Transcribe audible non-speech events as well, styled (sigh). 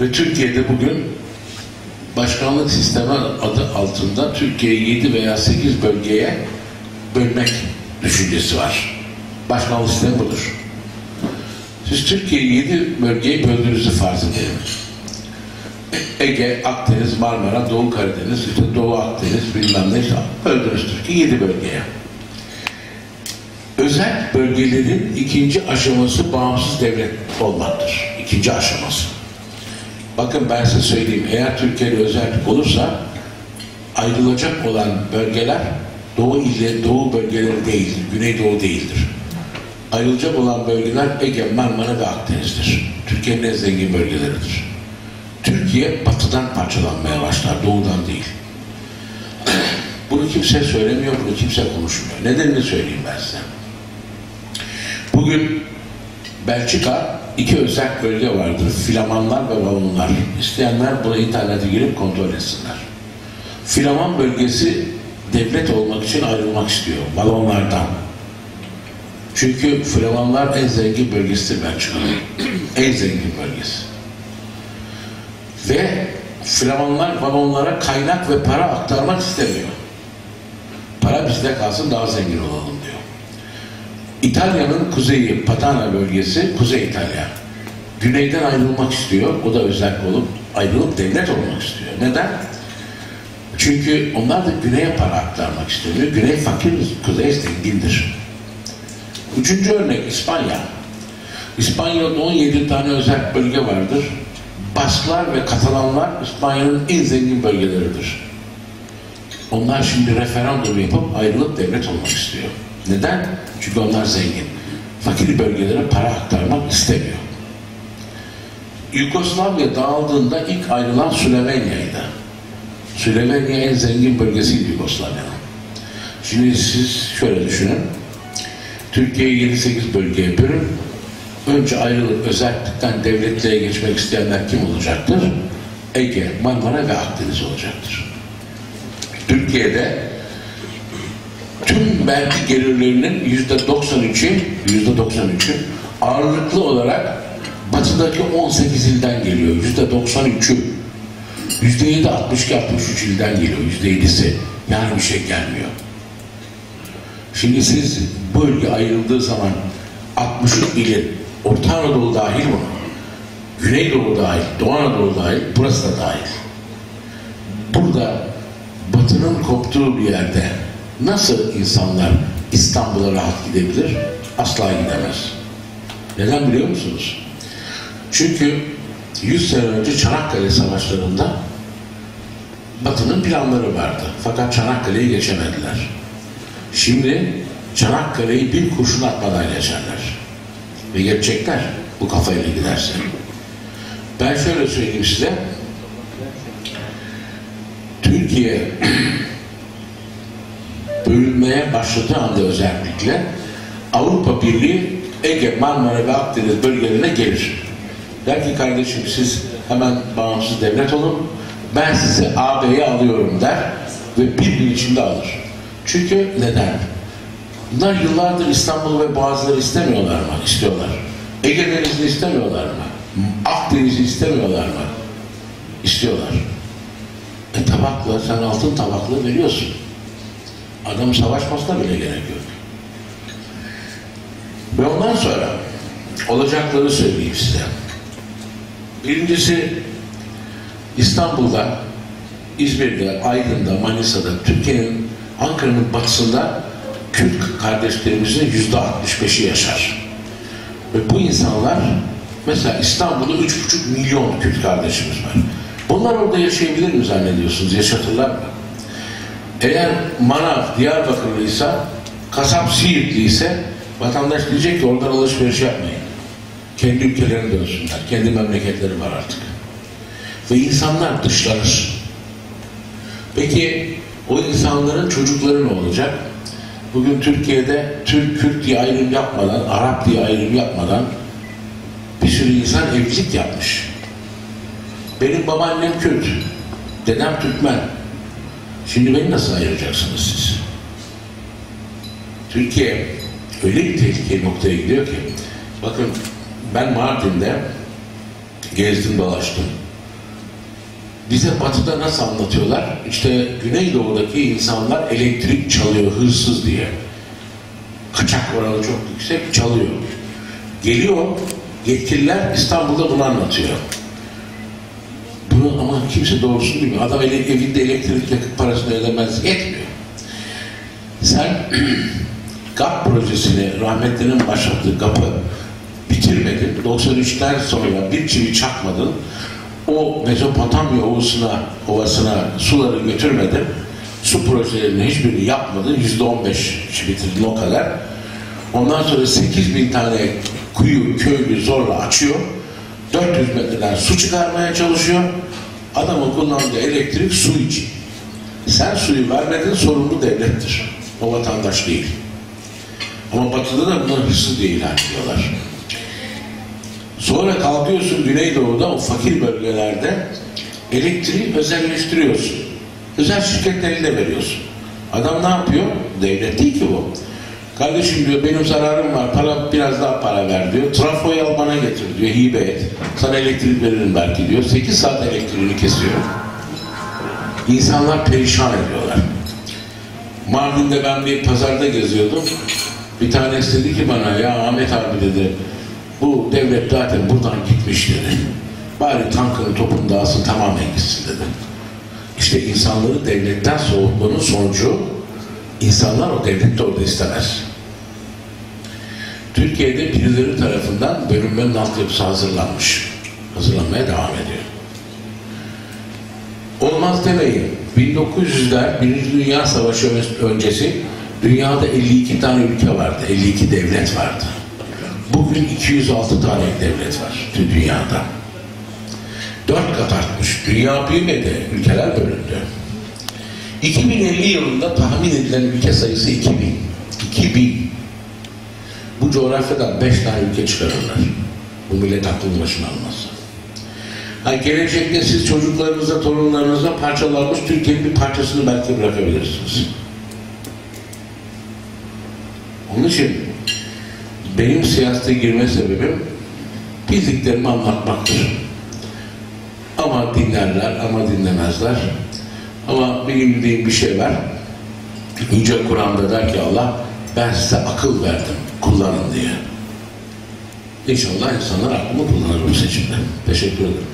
Ve Türkiye'de bugün başkanlık sistemi adı altında Türkiye'yi 7 veya 8 bölgeye bölmek düşüncesi var. Başkanlık sistemi budur. Siz Türkiye'yi 7 bölgeye böldüğünüzü farz edelim. Ege, Akdeniz, Marmara, Doğu Karadeniz, işte Doğu Akdeniz bilmem ne işte böldünüz Türkiye 7 bölgeye. Özel bölgelerin ikinci aşaması bağımsız devlet olmaktır. İkinci aşaması. Bakın ben size söyleyeyim, eğer Türkiye'de özellik olursa ayrılacak olan bölgeler Doğu ile Doğu bölgeleri değildir, Güneydoğu değildir. Ayrılacak olan bölgeler Ege, Marmara ve Akdeniz'dir. Türkiye'nin en zengin bölgeleridir. Türkiye batıdan parçalanmaya başlar, doğudan değil. (clears throat) Bunu kimse söylemiyor, bunu kimse konuşmuyor. Nedenini söyleyeyim ben size. Bugün Belçika iki özel bölge vardır. Flamanlar ve Valonlar. İsteyenler buna internete girip kontrol etsinler. Flaman bölgesi devlet olmak için ayrılmak istiyor. Valonlardan. Çünkü Flamanlar en zengin bölgesidir Belçika'nın. (clears throat) en zengin bölgesi. Ve Flamanlar Valonlara kaynak ve para aktarmak istemiyor. Para bizde kalsın daha zengin olalım. İtalya'nın kuzeyi, Patana bölgesi, Kuzey İtalya. Güneyden ayrılmak istiyor. O da özel olup ayrılıp devlet olmak istiyor. Neden? Çünkü onlar da güneye para aktarmak istemiyor. Güney fakir, kuzey zengindir. Üçüncü örnek İspanya. İspanya'da 17 tane özel bölge vardır. Basklar ve Katalanlar İspanya'nın en zengin bölgeleridir. Onlar şimdi referandum yapıp ayrılıp devlet olmak istiyor. Neden? Çünkü onlar zengin. Fakir bölgelere para aktarmak istemiyor. Yugoslavya dağıldığında ilk ayrılan Slovenya'ydı. Slovenya en zengin bölgesiydi Yugoslavya'nın. Şimdi siz şöyle düşünün. Türkiye'yi 7-8 bölgeye bölün. Önce ayrılıp özellikten devletliğe geçmek isteyenler kim olacaktır? Ege, Marmara ve Akdeniz olacaktır. Türkiye'de tüm vergi gelirlerinin yüzde 93'ü yüzde 93'ü ağırlıklı olarak batıdaki 18 ilden geliyor. Yüzde 93'ü yüzde 7 62 63 ilden geliyor. Yüzde 7'si yani bir şey gelmiyor. Şimdi siz bölge ayrıldığı zaman 63 ilin Orta Anadolu dahil mi? Güneydoğu dahil, Doğu Anadolu dahil, burası da dahil. Burada batının koptuğu bir yerde nasıl insanlar İstanbul'a rahat gidebilir? Asla gidemez. Neden biliyor musunuz? Çünkü 100 sene önce Çanakkale Savaşları'nda Batı'nın planları vardı. Fakat Çanakkale'yi geçemediler. Şimdi Çanakkale'yi bir kurşun atmadan geçerler. Ve geçecekler bu kafayla giderse. Ben şöyle söyleyeyim size. Türkiye bölünmeye başladığı anda özellikle Avrupa Birliği Ege, Marmara ve Akdeniz bölgelerine gelir. Der ki kardeşim siz hemen bağımsız devlet olun. Ben sizi AB'ye alıyorum der ve bir gün içinde alır. Çünkü neden? Bunlar yıllardır İstanbul ve Boğazları istemiyorlar mı? İstiyorlar. Ege Denizi'ni istemiyorlar mı? Akdeniz'i istemiyorlar mı? İstiyorlar. E tabakla, sen altın tabakla veriyorsun. Adam savaşmasına bile gerek yok. Ve ondan sonra olacakları söyleyeyim size. Birincisi İstanbul'da, İzmir'de, Aydın'da, Manisa'da, Türkiye'nin, Ankara'nın batısında Kürt kardeşlerimizin yüzde 65'i yaşar. Ve bu insanlar mesela İstanbul'da 3,5 milyon Kürt kardeşimiz var. Bunlar orada yaşayabilir mi zannediyorsunuz? Yaşatırlar mı? Eğer Manav Diyarbakırlıysa, kasap Siirtliyse vatandaş diyecek ki oradan alışveriş yapmayın. Kendi ülkelerine dönsünler. Kendi memleketleri var artık. Ve insanlar dışlanır. Peki o insanların çocukları ne olacak? Bugün Türkiye'de Türk, Kürt diye ayrım yapmadan, Arap diye ayrım yapmadan bir sürü insan evlilik yapmış. Benim babaannem Kürt, dedem Türkmen. Şimdi beni nasıl ayıracaksınız siz? Türkiye öyle bir tehlikeli noktaya gidiyor ki, bakın ben Mardin'de Gezdim dolaştım. Bize batıda nasıl anlatıyorlar? İşte Güneydoğu'daki insanlar elektrik çalıyor hırsız diye. Kaçak oranı çok yüksek çalıyor. Geliyor yetkililer İstanbul'da bunu anlatıyor. Bunu ama kimse doğrusunu bilmiyor. Adam ele, evinde elektrik yakıt parasını ödemez etmiyor. Sen (clears throat) GAP projesini rahmetlinin başlattığı GAP'ı bitirmedin. 93'ten sonra bir çivi çakmadın. O Mezopotamya ovasına, ovasına suları götürmedin. Su projelerinin hiçbirini yapmadın. Yüzde on beş bitirdin o kadar. Ondan sonra 8 bin tane kuyu, köylü zorla açıyor. 400 metreden su çıkarmaya çalışıyor. Adamın kullandığı elektrik su için. Sen suyu vermedin sorumlu devlettir. O vatandaş değil. Ama batıda da bunlar hırsız diye ilan ediyorlar. Sonra kalkıyorsun Güneydoğu'da o fakir bölgelerde elektriği özelleştiriyorsun. Özel şirketleri de veriyorsun. Adam ne yapıyor? Devlet değil ki bu. Kardeşim diyor benim zararım var, para biraz daha para ver diyor. Trafoyu al bana getir diyor, hibe et. Sana elektrik veririm belki diyor. 8 saat elektriğini kesiyor. İnsanlar perişan ediyorlar. Mardin'de ben bir pazarda geziyordum. Bir tanesi dedi ki bana ya Ahmet abi dedi bu devlet zaten buradan gitmiş dedi. Bari tankını topunu dağılsın tamamen gitsin dedi. İşte insanları devletten soğutmanın sonucu insanlar o devlette orada istemez. Türkiye'de birileri tarafından bölünmenin altyapısı hazırlanmış. Hazırlanmaya devam ediyor. Olmaz demeyin. 1900'ler Birinci Dünya Savaşı öncesi dünyada 52 tane ülke vardı. 52 devlet vardı. Bugün 206 tane devlet var dünyada. Dört kat artmış. Dünya büyümedi. Ülkeler bölündü. 2050 yılında tahmin edilen ülke sayısı 2000. 2000. Bu coğrafyadan 5 tane ülke çıkarırlar. Bu millet aklını başına almaz. Ha, gelecekte siz çocuklarınıza, torunlarınıza parçalanmış Türkiye'nin bir parçasını belki bırakabilirsiniz. Onun için benim siyasete girme sebebim bildiklerimi anlatmaktır. Ama dinlerler, ama dinlemezler. Ama benim bildiğim bir şey var. Yüce Kur'an'da der ki Allah, ben size akıl verdim, kullanın diye. İnşallah insanlar aklını kullanır bu seçimde. Teşekkür ederim.